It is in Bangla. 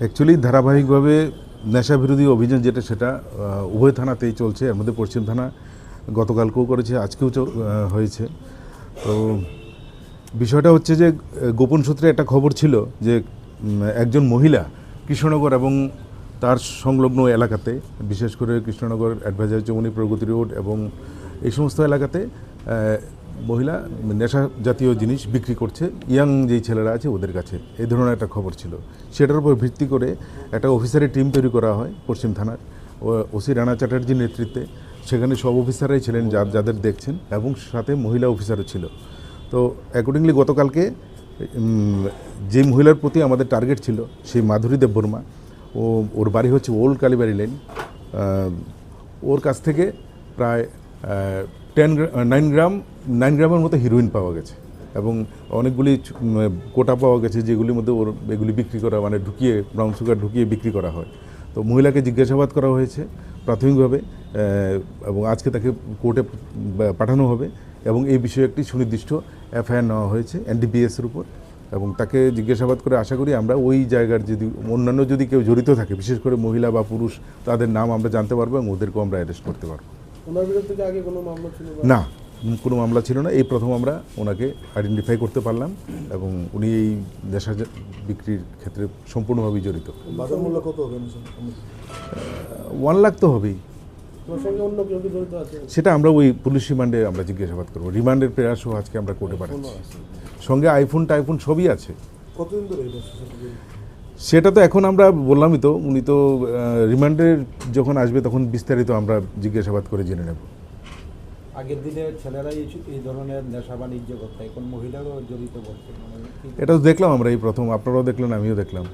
অ্যাকচুয়ালি ধারাবাহিকভাবে নেশা বিরোধী অভিযান যেটা সেটা উভয় থানাতেই চলছে। এর মধ্যে পশ্চিম থানা গতকালকেও করেছে, আজকেও হয়েছে। তো বিষয়টা হচ্ছে যে, গোপন সূত্রে একটা খবর ছিল যে একজন মহিলা কৃষ্ণনগর এবং তার সংলগ্ন এলাকাতে, বিশেষ করে কৃষ্ণনগর অ্যাডভাইজার চৌমনি প্রগতি রোড এবং এই সমস্ত এলাকাতে মহিলা নেশা জাতীয় জিনিস বিক্রি করছে, ইয়াং যেই ছেলেরা আছে ওদের কাছে। এই ধরনের একটা খবর ছিল। সেটার উপর ভিত্তি করে একটা অফিসারের টিম তৈরি করা হয় পশ্চিম থানার। ওসি রানা চ্যাটার্জির নেতৃত্বে। সেখানে সব অফিসাররাই ছিলেন যা যাদের দেখছেন এবং সাথে মহিলা অফিসারও ছিল। তো অ্যাকর্ডিংলি গতকালকে যে মহিলার প্রতি আমাদের টার্গেট ছিল সেই মাধুরী দেববর্মা ও, ওর বাড়ি হচ্ছে ওল্ড কালীবাড়ি লেন ওর কাছ থেকে প্রায় টেন নাইন গ্রাম, নাইন গ্রামের মতো হিরোইন পাওয়া গেছে। এবং অনেকগুলি কোটা পাওয়া গেছে যেগুলির মধ্যে ওর এগুলি বিক্রি করা মানে ঢুকিয়ে ব্রাউন সুগার ঢুকিয়ে বিক্রি করা হয়। তো মহিলাকে জিজ্ঞাসাবাদ করা হয়েছে প্রাথমিকভাবে এবং আজকে তাকে কোর্টে পাঠানো হবে। এবং এই বিষয়ে একটি সুনির্দিষ্ট এফআইআর নেওয়া হয়েছে এনডিপিএসের উপর। এবং তাকে জিজ্ঞাসাবাদ করে আশা করি আমরা ওই জায়গার যদি অন্যান্য যদি কেউ জড়িত থাকে, বিশেষ করে মহিলা বা পুরুষ, তাদের নাম আমরা জানতে পারব এবং ওদেরকেও আমরা অ্যারেস্ট করতে পারব। ওনার বিরুদ্ধে কি আগে কোনো মামলা ছিল না কোনো মামলা ছিল না। এই প্রথম আমরা ওনাকে আইডেন্টিফাই করতে পারলাম এবং উনি এই নেশা বিক্রির ক্ষেত্রে সম্পূর্ণভাবে জড়িত। বাজার মূল্য কত হবে ওয়ান লাখ তো হবেই। সেটা আমরা ওই পুলিশ রিমান্ডে আমরা জিজ্ঞাসাবাদ করব। রিমান্ডের প্রেয়াসও আজকে আমরা কোর্টে পাঠাচ্ছি। সঙ্গে আইফোন টাইফোন সবই আছে। কতদিন ধরে? সেটা তো এখন আমরা বললামই তো উনি তো রিমান্ডে যখন আসবে তখন বিস্তারিত আমরা জিজ্ঞাসাবাদ করে জেনে নেব। আগের দিনে ছেলেরাই এই- ধরনের নেশা বাণিজ্য করতো এখন মহিলারও জড়িত বলছে। মানে এটা তো দেখলাম আমরা এই প্রথম আপনারাও দেখলেন আমিও দেখলাম।